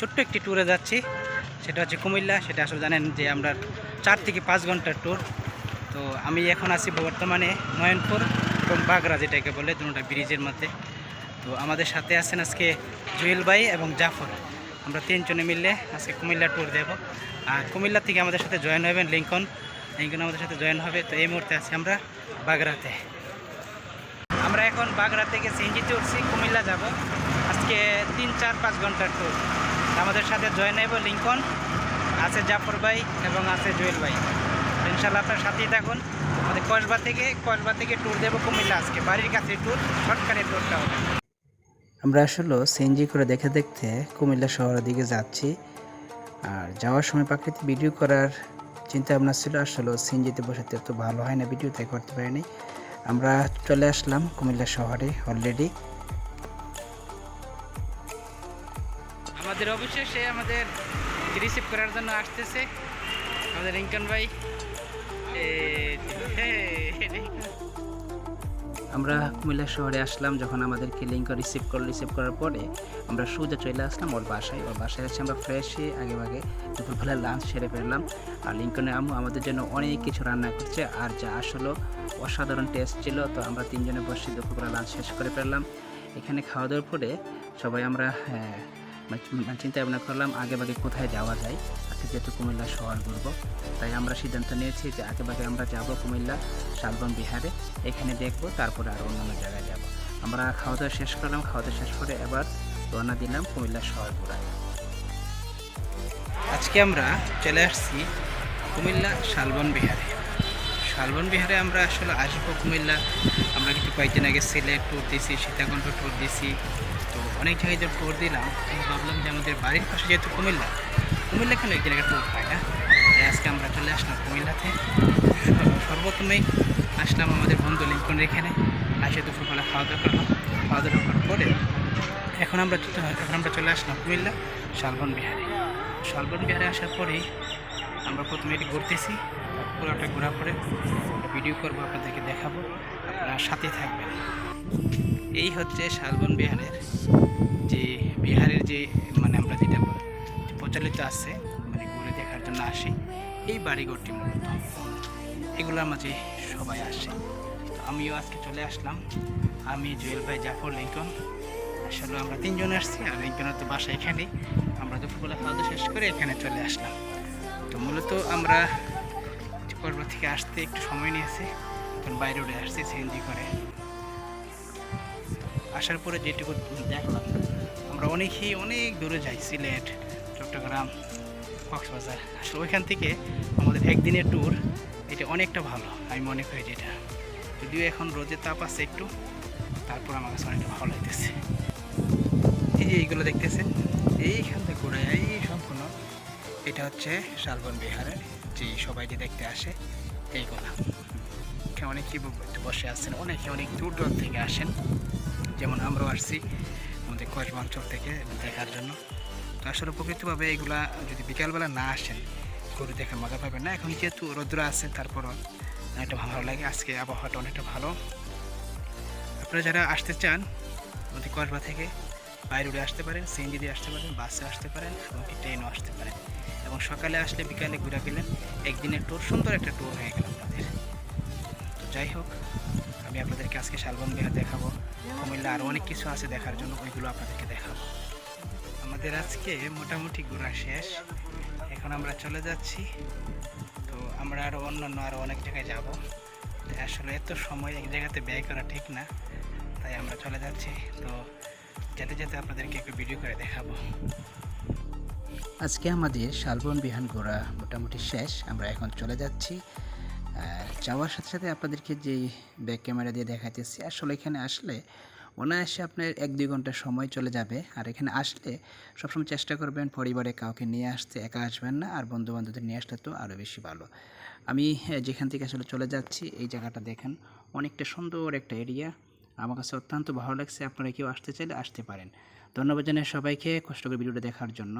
ছোট্ট একটি ট্যুরে যাচ্ছি। সেটা হচ্ছে কুমিল্লা। সেটা আসলে জানেন যে আমরা চার থেকে পাঁচ ঘণ্টার ট্যুর তো আমি এখন আছি বর্তমানে নয়নপুর এবং বাগরা যেটাকে বলে, দুটা ব্রিজের মধ্যে। তো আমাদের সাথে আছেন আজকে জুয়েল ভাই এবং জাফর। আমরা তিনজনে মিললে আজকে কুমিল্লা ট্যুর দেব। আর কুমিল্লা থেকে আমাদের সাথে জয়েন হবেন লিঙ্কন। লিঙ্কন আমাদের সাথে জয়েন হবে। তো এই মুহূর্তে আছি আমরা বাগরাতে আমরা এখন বাগড়া থেকে সিএনজিতে উঠছি কুমিল্লা যাব। আজকে তিন, চার, পাঁচ ঘণ্টার ট্যুর আমাদের সাথে জয়েন হইব লিঙ্কন, আছে জাফর ভাই এবং আছে জুয়েল ভাই। ইনশাল্লাহ আপনার সাথেই থাকুন। আমাদের কসবা থেকে কসবা থেকে ট্যুর দেবো কুমিল্লা আজকে। বাড়ির কাছে ট্যুর শর্টকাটের ট্যুরটা হবে। আমরা আসলে সিএনজি করে দেখে দেখতে কুমিল্লা শহরের দিকে যাচ্ছি। আর যাওয়ার সময় প্রাকৃতিক ভিডিও করার চিন্তা ভাবনা ছিল, আসলে সিএনজিতে বসে তো ভালো হয় না ভিডিও তাই করতে পারিনি। আমরা চলে আসলাম কুমিল্লা শহরে অলরেডি আমাদের অবশেষে আমাদের রিসিভ করার জন্য আসতেছে। আমাদের রিঙ্কন ভাই। আমরা কুমিল্লা শহরে আসলাম যখন আমাদেরকে লিঙ্ক রিসিভ করল রিসিভ করার পরে আমরা সোজা চলে আসলাম ওর বাসায়। ওর বাসায় এসে আমরা ফ্রেশ হয়ে আগে আগে দুপুরবেলা লাঞ্চ সেরে ফেললাম। আর লিঙ্কনের আম্মু আমাদের জন্য অনেক কিছু রান্না করছে। আর যা আসলো অসাধারণ টেস্ট ছিল। তো আমরা তিনজনে বসে দুপুরবেলা লাঞ্চ শেষ করে ফেললাম। এখানে খাওয়া দাওয়ার পরে সবাই আমরা হ্যাঁ, চিন্তা ভাবনা করলাম আগে ভাগে কোথায় যাওয়া যায়? আজকে যেহেতু কুমিল্লা শহর ঘুরবো, তাই আমরা সিদ্ধান্ত নিয়েছি যে আগে ভাগে আমরা যাব কুমিল্লা শালবন বিহারে। এখানে দেখব, তারপরে আর অন্যান্য জায়গায় যাব। আমরা খাওয়া দাওয়া শেষ করলাম খাওয়া দাওয়া শেষ করে এবার রওনা দিলাম কুমিল্লা শহর ঘোরায়। আজকে আমরা চলে আসছি কুমিল্লা শালবন বিহারে। শালবন বিহারে আমরা আসলে আসব কুমিল্লা। আমরা কিছু কয়েকদিন আগে সিলেট ট্যুর দিছি সীতাকুণ্ড ট্যুর দিছি তো অনেক জায়গায় যে ট্যুর দিলাম ভাবলাম যে আমাদের বাড়ির পাশে যেহেতু কুমিল্লা কুমিল্লা কেন একদিন জায়গায় ট্যুর হয়? না আজকে আমরা চলে আসলাম কুমিল্লাতে। সর্ব- সর্বপ্রথমেই আসলাম আমাদের বন্ধু লিঙ্কনের এখানে, আসে দুপুরবেলা খাওয়া দাওয়া করলাম। খাওয়া দাওয়া করার পরে এখন আমরা এখন আমরা চলে আসলাম কুমিল্লা শালবন বিহারে। শালবন বিহারে আসার পরেই আমরা প্রথমে এটি ঘুরতেছি, পুরোটা ঘোরার পরে ভিডিও করব, আপনাদেরকে দেখাবো, আপনারা সাথে থাকবেন। এই হচ্ছে শালবন বিহারের যে বিহারের যে মানে আমরা যেটা প্রচলিত আছে মানে ঘুরে দেখার জন্য আসি, এই বাড়িঘরটি মূলত এগুলোর মাঝে সবাই আসে। তো আমিও আজকে চলে আসলাম। আমি জুয়েল ভাই জাফর লিঙ্কন। আসলে আমরা তিনজন আসছি আর লিঙ্কনের তো বাসা এখানেই আমরা দুপুরবেলা খাওয়া শেষ করে এখানে চলে আসলাম। তো মূলত আমরা পর্বত থেকে আসতে একটু সময় নিয়েছে। এখন বাইরে উঠে আসছি, সিএনজি করে। আসার পরে যেটুকু দেখলাম, আমরা অনেকেই অনেক দূরে যাই, সিলেট, চট্টগ্রাম, কক্সবাজার। আসলে ওইখান থেকে আমাদের একদিনের ট্যুর এটা অনেকটা ভালো, আমি মনে করি যেটা। যদিও এখন রোদের তাপ আছে একটু, তারপর আমার কাছে অনেকটা ভালো লাগতেছে। এই যে এইগুলো দেখতেছেন, এইখান থেকে ঘুরে এই সম্পূর্ণ, এটা হচ্ছে শালবন বিহারের, যে সবাই যে দেখতে আসে, এইগুলা। ব- বসে আছেন, অনেকে অনেক দূর দূর থেকে আসেন। যেমন আমরাও আসছি আমাদের কসবা অঞ্চল থেকে দেখার জন্য। তো আসলে প্রকৃতভাবে এগুলা যদি বিকালবেলা না আসেন, গরু দেখার মজা পাবেন না। এখন যেহেতু রৌদ্র আছে, তারপরও অনেকটা ভালো লাগে। আজকে আবহাওয়াটা অনেকটা ভালো। আপনারা যারা আসতে চান আমাদের কসবা থেকে বাইরে আসতে পারেন, সিএনজি দিয়ে আসতে পারেন, বাসে আসতে পারেন, এমনকি ট্রেনও আসতে পারেন। এবং সকালে আসলে বিকালে ঘুরে গেলেন, একদিনের ট্যুর সুন্দর একটা ট্যুর হয়ে গেল আপনাদের। তো যাই হোক আমি আপনাদেরকে আজকে শালবন বিহার দেখাবো। কুমিল্লা আরও অনেক কিছু আছে দেখার জন্য, ওইগুলো আপনাদেরকে দেখাবো। আমাদের আজকে মোটামুটি ঘোরা শেষ। এখন আমরা চলে যাচ্ছি। তো আমরা আরও অন্যান্য আরও অনেক জায়গায় যাব। আসলে এত সময় এক জায়গাতে ব্যয় করা ঠিক না। তাই আমরা চলে যাচ্ছি। তো যেতে যেতে আপনাদেরকে একটু ভিডিও করে দেখাবো। আজকে আমাদের শালবন বিহান ঘোরা মোটামুটি শেষ। আমরা এখন চলে যাচ্ছি। যাওয়ার সাথে সাথে আপনাদেরকে যেই ব্যাক ক্যামেরা দিয়ে দেখাইতেছি, আসলে এখানে আসলে অনায়াসে আপনার এক দুই ঘণ্টা সময় চলে যাবে। আর এখানে আসলে সবসময় চেষ্টা করবেন পরিবারে কাউকে নিয়ে আসতে, একা আসবেন না। আর বন্ধু বান্ধবদের নিয়ে আসলে তো আরও বেশি ভালো। আমি যেখান থেকে আসলে চলে যাচ্ছি, এই জায়গাটা দেখেন, অনেকটা সুন্দর একটা এরিয়া আমার কাছে অত্যন্ত ভালো লাগছে। আপনারা কেউ আসতে চাইলে আসতে পারেন। ধন্যবাদ জানাই সবাইকে কষ্ট করে ভিডিওটা দেখার জন্য।